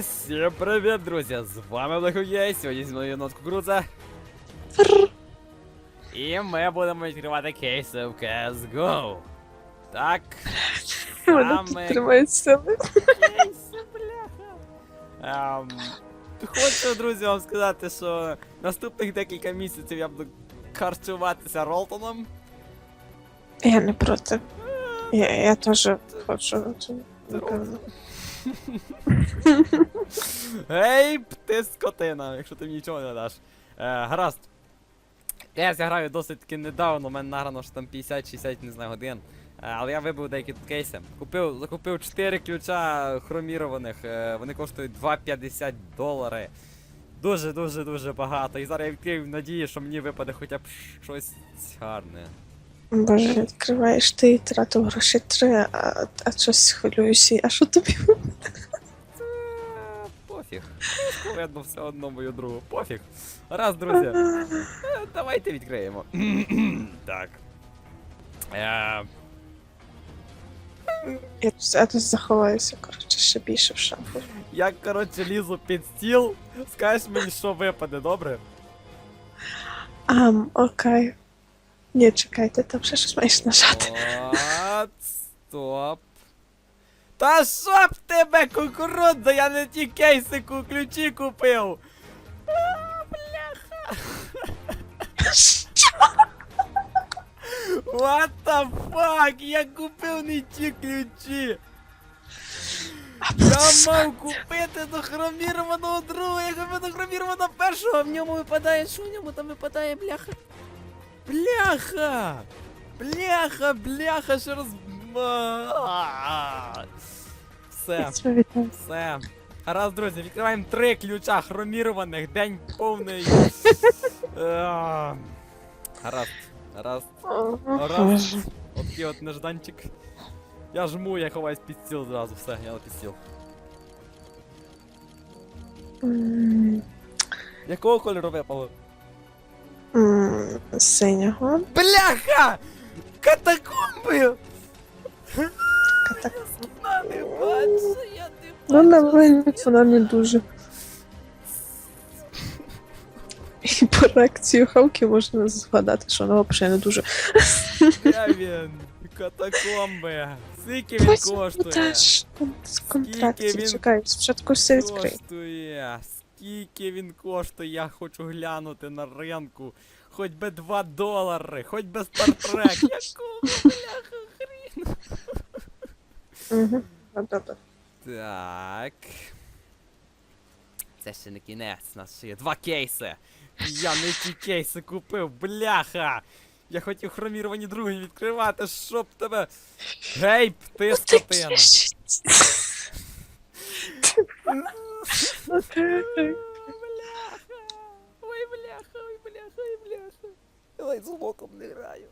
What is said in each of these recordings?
Всім привіт, друзі! З вами Легуєй, сьогодні зі мною нот кукурудза. І ми будемо відкривати кейси в CSGO. Так, Вона кейси, бляха. Ем, хочу, друзі, вам сказати, що наступних декілька місяців я буду харчуватися Ролтоном. Я не проти. Я, я теж хочу. Напевно. Ей, ти скотина, якщо ти мені нічого не даш. Е, гаразд. Я зіграю досить таки недавно, у мене награно що там 50-60, не знаю, годин. Е, але я вибив деякі кейси. Купив, закупив 4 ключа хромірованих, е, вони коштують 2,50 долари. Дуже, дуже, багато. І зараз я відкрив надії, що мені випаде хоча б щось гарне. Боже, відкриваєш ти і тратив гроші три, а, а щось хвилююся. А що тобі? Це пофіг. Видно все одно мою другу. Пофіг. Раз, друзі. Е, Давайте відкриємо. так. Е, Я тут, я тут заховаюся, коротше, ще більше в шафу. я, коротше, лізу під стіл. Скажеш мені, що випаде, добре? Ам, окей. Ні, чекайте, там ще щось маєш нажати. От, стоп. Та що б тебе, кукурудза, я не ті кейси ку- ключі купив. А, бляха. What the fuck? Я купив не ті ключі. Я мав купити до хромірованого другого, я купив до хромірованого першого, а в ньому випадає, що в ньому там випадає, бляха? Бляха! Бляха, бляха, ще раз. Все, все. Гаразд, друзі, відкриваємо три ключа хромірованих, день повний. А. Гаразд. О, Раз. Боже. От нежданчик. Я жму, я ховаюсь під стіл зразу, все, я під стіл. Якого кольору випало? Синього. Бляха! Катакомби! Катак. На не бачу, я не Ну, на вигляд вона не дуже. І по реакції Хавки можна згадати, що вона взагалі не дуже. Я він. Катакомби. Скільки він коштує? з контракті. він Чекай, спочатку все відкрий. Коштує. Скільки він коштує? Я хочу глянути на ринку. Хоч би 2 долари, хоч би стартрек. Якого бляха Угу. Так. Це ще не кінець, у нас ще є два кейси. Я не ті кейси купив, бляха! Я хотів хроміровані другі відкривати, щоб тебе. Гей, ти скотина! Бляха! Ой, бляха, ой, бляха, ой, бляха. Давай з локом не граю.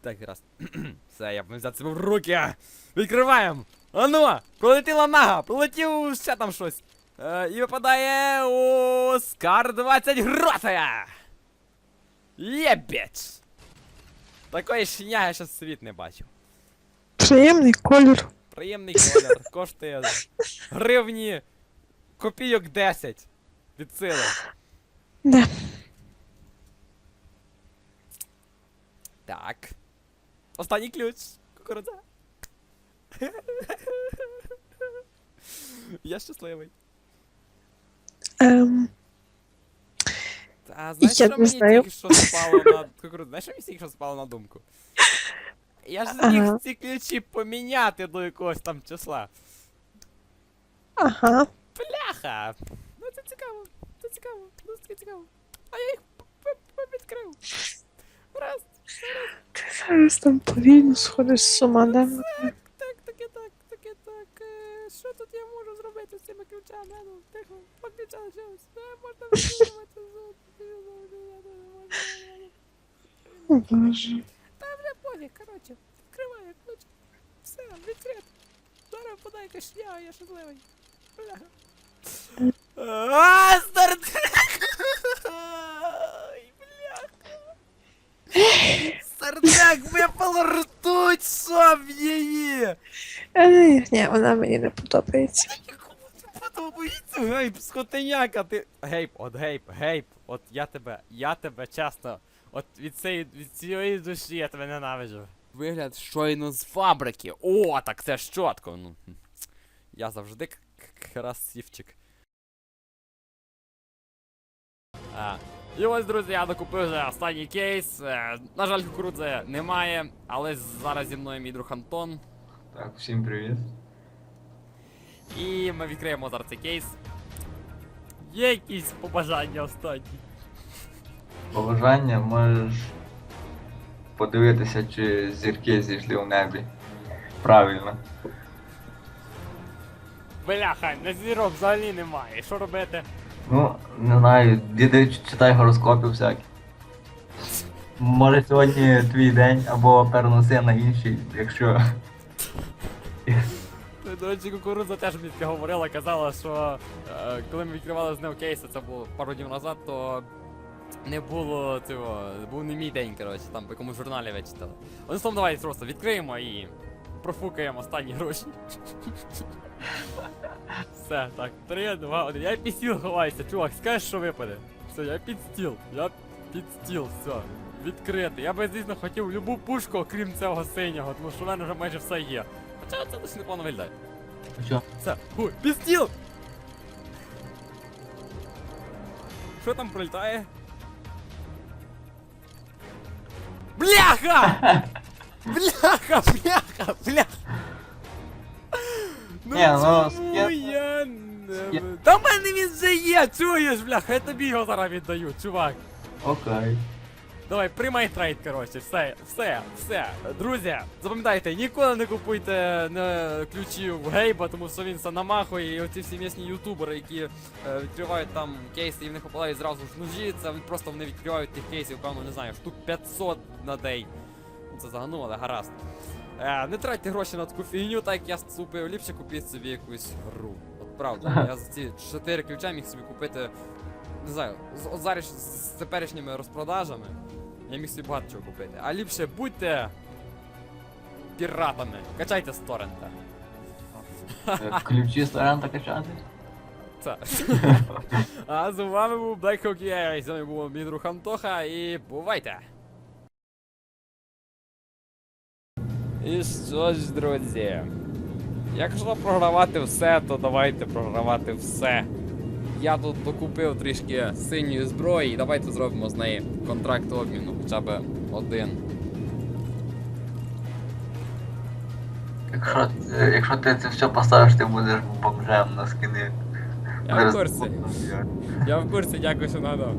Так, раз. Все, я повинен взяти себе в руки. Відкриваємо! Ану! Пролетіла нага! Пролетів ще там щось. Е, і випадає у Скар 20 грота! Є біч! Такої шняги я ще світ не бачив. Приємний колір. Приємний колір, коштує гривні копійок 10 від сили. Да. Так. Останній ключ. Кукурудза. Я щасливий. Ем, А знаєш, Я що не мені знаю. тільки що спало на кукурудзу? Знаєш, що мені тільки що спало на думку? Я ж зміг Ага. ці ключі поміняти до якогось там числа. ага. Бляха! Ну це цікаво, це цікаво, ну це цікаво. А я їх п- п- п- відкрив. Раз, Ти зараз там повільно сходиш з ума, да? так, так, таке так. Е, Що тут я можу зробити з цими ключами? А Ну, тихо, по ключам щось. Е, Можна відкривати О, Боже. Та вже пофіг, коротше, відкриваю ключ. Все, відкрит. Зараз подай якась шня, я щасливий. Бля. А, стартрек! Ай, бляха. Стартрек випало ртуть, в її! Ні, вона мені не подобається. Того гейп, скотиняка, ти. Гейп, от гейп, гейп, от я тебе, я тебе чесно, от від цієї, від цієї душі я тебе ненавиджу. Вигляд щойно з фабрики. О, так це ж чітко. Ну, я завжди красивчик. А, і ось, друзі, я докупив вже останній кейс. Е, на жаль, кукурудзи немає, але зараз зі мною мій друг Антон. Так, всім привіт. І ми відкриємо зараз цей кейс. Є якісь побажання останні. Побажання можеш подивитися, чи зірки зійшли у небі. Правильно. Бляха, на зірок взагалі немає. Що робити? Ну, не знаю, діди читай гороскопи всякі. Може сьогодні твій день або переноси на інший, якщо. До речі, кукурудза теж мені таке говорила, казала, що е, коли ми відкривали з ним кейси, це було пару днів назад, то не було цього, був не мій день, коротше, там по якомусь журналі вичитали. Одним словом, давайте просто відкриємо і профукаємо останні гроші. Все, так, 3, 2, 1. Я під стіл ховаюся, чувак, скажеш, що випаде. Все, я під стіл, я під стіл, все. Відкрити. Я би, звісно, хотів любу пушку, окрім цього синього, тому що в мене вже майже все є. Хоча це досить непогано виглядає. Що? Все, хуй, під стіл! Що там пролітає? Бляха! Бляха, бляха, бляха! Ну, Ні, ну, чому скет- я не... скет- Та в мене він вже є, чуєш, бляха, я тобі його зараз віддаю, чувак. Окей. Давай, приймай трейд, коротше, все, все, все. Друзі, запам'ятайте, ніколи не купуйте не, ключі в гейба, тому що він все намахує, і оці всі місні ютубери, які е, відкривають там кейси і в них попадають зразу ж ножі, це просто вони відкривають тих кейсів, певно, не знаю, штук 500 на день. Це загануло, але гаразд. Е, не тратьте гроші на таку фігню, так як я ступив, ліпше купіть собі якусь гру. От правда, я за ці 4 ключа міг собі купити, не знаю, з, от зараз з теперішніми розпродажами. Я міг собі багато чого купити. А ліпше будьте піратами. Качайте з торрента. Е, Ключі з торрента качати? А з вами був Black Hawk AI, з вами був мій друг Антоха і бувайте! І що ж, друзі? Якщо програвати все, то давайте програвати все. Я тут докупив трішки синьої зброї, і давайте зробимо з неї контракт обміну, хоча б один. Якщо, якщо ти це все поставиш, ти будеш бомжем на скини. Я в курсі. Я в курсі, дякую, що надав.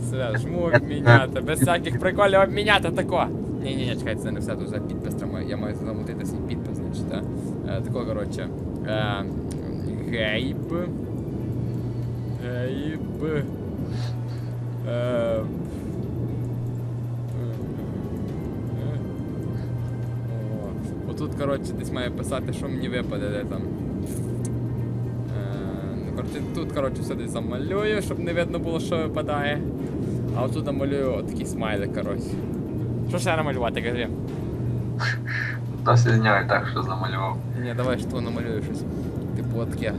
Все, жму обміняти. Без всяких приколів обміняти тако. Ні, ні, ні, чекайте, це не все, тут вже підпис треба. Я маю замутити свій підпис, значить, так. Е, тако, коротше. Е, гейб. Гейб. Е, О, Отут, коротше, десь має писати, що мені випаде, де там. Ну, тут, коротше, все десь замалюю, щоб не видно було, що випадає. А отут намалюю отакий смайлик, коротше. Що ще намалювати, кажи? Досі з нього і так, що замалював. Ні, давай що намалюю щось. Типу таке.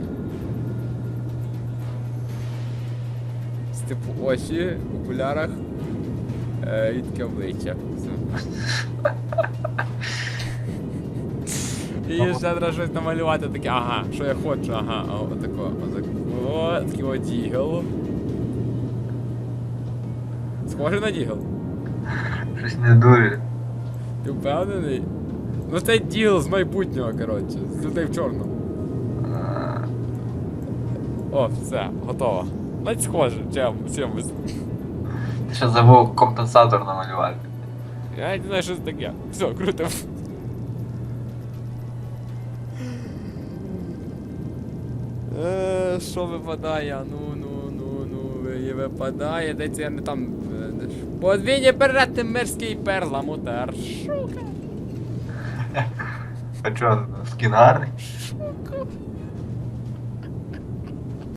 З типу очі в окулярах. Е, і таке обличчя. Все. І ще треба щось намалювати таке, ага, що я хочу, ага, отако, отако, такий от. Схоже на дігл. Щось не дуже. Ти впевнений? Ну це діл з майбутнього, коротше, з людей в чорному. О, все, готово. Навіть схоже, чим, чимось. Ти ще забув компенсатор намалювати. Я навіть не знаю, що це таке. Все, круто. Е, Що випадає? Ну, ну, ну, ну, і випадає, де це я не там. Подвійні берети мирський перламутер. Шука, А чого, скін гарний? шука.